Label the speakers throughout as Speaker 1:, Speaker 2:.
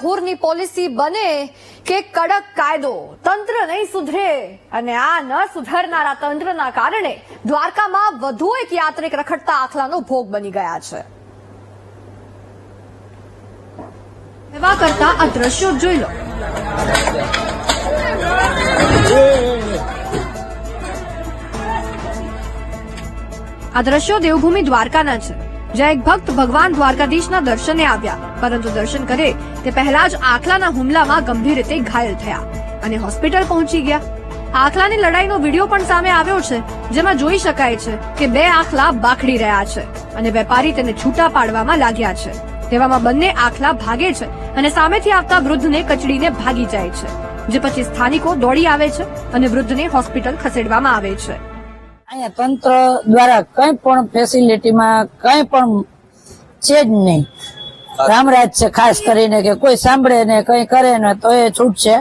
Speaker 1: ઢોરની policy બને કે કડક કાયદો તંત્ર નહીં સુધરે અને આ ન સુધરનારા તંત્રના કારણે દ્વારકામાં વધુ એક યાત્રિક રખડતા આખલાનો ભોગ બની ગયા છે. એવા કરતા આ દ્રશ્યો જોઈ લો. આ દ્રશ્યો દેવભૂમિ દ્વારકાના છે. જ્યાં એક ભક્ત ભગવાન દ્વારકાધીશના દર્શને આવ્યા. પરંતુ દર્શન કરે તે પહેલા જ આખલાના હુમલામાં ગંભીર રીતે ઘાયલ થયા અને હોસ્પિટલ પહોંચી ગયા. આખલાની લડાઈનો વીડિયો પણ સામે આવ્યો છે, જેમાં જોઈ શકાય છે કે બે આખલા બાખડી રહ્યા છે અને વેપારી તેને છૂટા પાડવામાં લાગ્યા છે. તેવામાં બંને આખલા ભાગે છે અને સામેથી આવતા વૃદ્ધને કચડીને ભાગી જાય છે, જે પછી સ્થાનિકો દોડી આવે છે અને વૃદ્ધને હોસ્પિટલ ખસેડવામાં આવે છે.
Speaker 2: અહીંયા તંત્ર દ્વારા કઈ પણ ફેસિલિટીમાં કઈ પણ છે જ નહીં. રામરાજ છે, ખાસ કરીને કે કોઈ સાંભળે ને કઈ કરે ને તો એ છૂટ છે.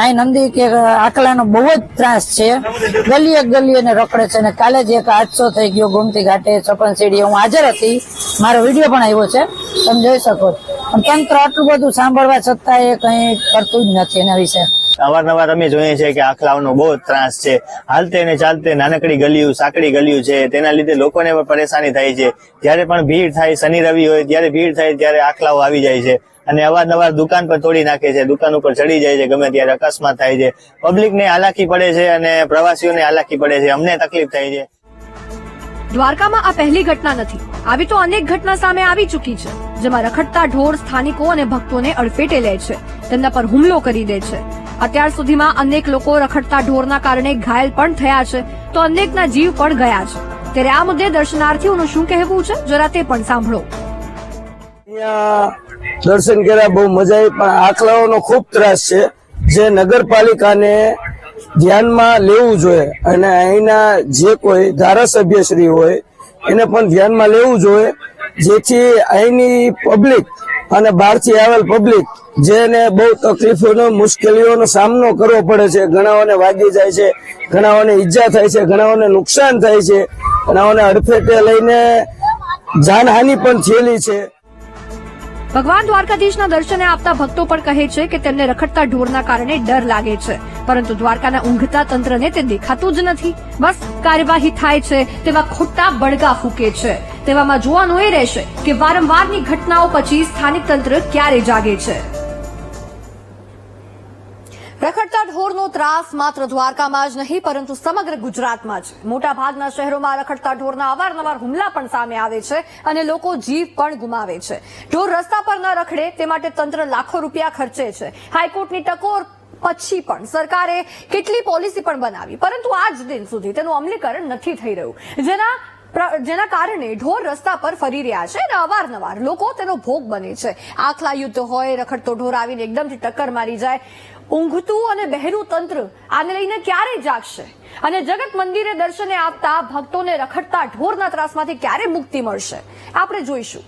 Speaker 2: અહીં નંદી કે આકલાનો બહુ જ ત્રાસ છે. ગલીએ ગલીએ ને રખડે છે ને કાલે જ એક હાદસો થઈ ગયો ગોમતી ઘાટે છપન સીડીએ હું હાજર હતી. મારો વીડિયો પણ આવ્યો છે. તમે જોઈ શકો પણ તંત્ર આટલું બધું સાંભળવા છતાં એ કઈ કરતું જ નથી એના વિશે.
Speaker 3: અવારનવાર અમે જોઈએ છીએ કે આખલાઓનો બહુ ત્રાસ છે. હાલતે ને ચાલતે નાનકડી ગલીઓ, સાંકડી ગલીઓ છે. તેના લીધે લોકોને પણ પરેશાની થાય છે. જ્યારે પણ ભીડ થાય, શનિ, રવિ હોય, ત્યારે ભીડ થાય, ત્યારે આખલાઓ આવી જાય છે. અને અવારનવાર દુકાન પર તોડી નાખે છે. દુકાન ઉપર ચડી જાય છે, ગમે ત્યારે અકસ્માત થાય છે. પબ્લિકને હાલાકી પડે છે અને પ્રવાસીઓને હાલાકી પડે છે. અમને તકલીફ થાય છે.
Speaker 1: દ્વારકામાં આ પહેલી ઘટના નથી. આવી તો અનેક ઘટના સામે આવી ચૂકી છે, જેમાં રખડતા ઢોર, સ્થાનિકો અને ભક્તોને અડફેટે લે છે. તેમના પર હુમલો કરી દે છે. અત્યાર સુધીમાં અનેક લોકો રખડતા ઢોરના કારણે ઘાયલ પણ થયા છે. તો અનેકના જીવ પણ ગયા છે. ત્યારે આ મુદ્દે દર્શનાર્થીઓનું શું કહેવું છે? જરા તે પણ સાંભળો.
Speaker 4: દર્શન કર્યા, બહુ મજા આવી, પણ આખલાઓનો ખૂબ ત્રાસ છે. જે નગરપાલિકાને ધ્યાનમાં લેવું જોઈએ અને અહીંના જે કોઈ ધારાસભ્યશ્રી હોય, એને પણ ધ્યાનમાં લેવું જોઈએ, જેથી અહીંની પબ્લિક અને બહારથી આવેલ પબ્લિક જેને બહુ તકલીફોનો, મુશ્કેલીઓનો સામનો કરવો પડે છે. ઘણાઓને વાગી જાય છે, ઘણાઓને ઈજા થાય છે, ઘણાઓને નુકસાન થાય છે, ઘણાઓને અડફેટે લઈને જાનહાનિ પણ થયેલી છે.
Speaker 1: ભગવાન દ્વારકાધીશના દર્શને આપતા ભક્તો પણ કહે છે કે તેમને રખડતા ઢોરના કારણે ડર લાગે છે. પરંતુ દ્વારકાના ઊંઘતા તંત્રને તે દેખાતું જ નથી. બસ કાર્યવાહી થાય છે તેવા ખોટા બળગા ફૂકે છે. તેવામાં જોવાનું એ રહેશે કે વારંવારની ઘટનાઓ પછી સ્થાનિક તંત્ર ક્યારે જાગે છે? રખડતા ઢોરનો ત્રાસ માત્ર દ્વારકામાં જ નહીં, પરંતુ સમગ્ર ગુજરાતમાં જ. મોટા ભાગના શહેરોમાં રખડતા ઢોરના અવારનવાર હુમલા પણ સામે આવે છે અને લોકો જીવ પણ ગુમાવે છે. ઢોર રસ્તા પર ન રખડે, તે માટે તંત્ર લાખો રૂપિયા ખર્ચે છે. હાઈકોર્ટની ટકોર પછી પણ સરકારે કેટલી પોલિસી પણ બનાવી, પરંતુ આજ દિન સુધી તેનું અમલીકરણ નથી થઈ રહ્યું. જેના જેના કારણે ઢોર રસ્તા પર ફરી રહ્યા છે અને અવારનવાર લોકો તેનો ભોગ બને છે. આખલા યુદ્ધ હોય, રખડતો ઢોર આવીને એકદમથી ટક્કર મારી જાય. ઊંઘતું અને બહેરું તંત્ર આને લઈને ક્યારે જાગશે? અને જગત મંદિરે દર્શને આપતા ભક્તોને રખડતા ઢોરના ત્રાસમાંથી ક્યારે મુક્તિ મળશે? આપણે જોઈશું.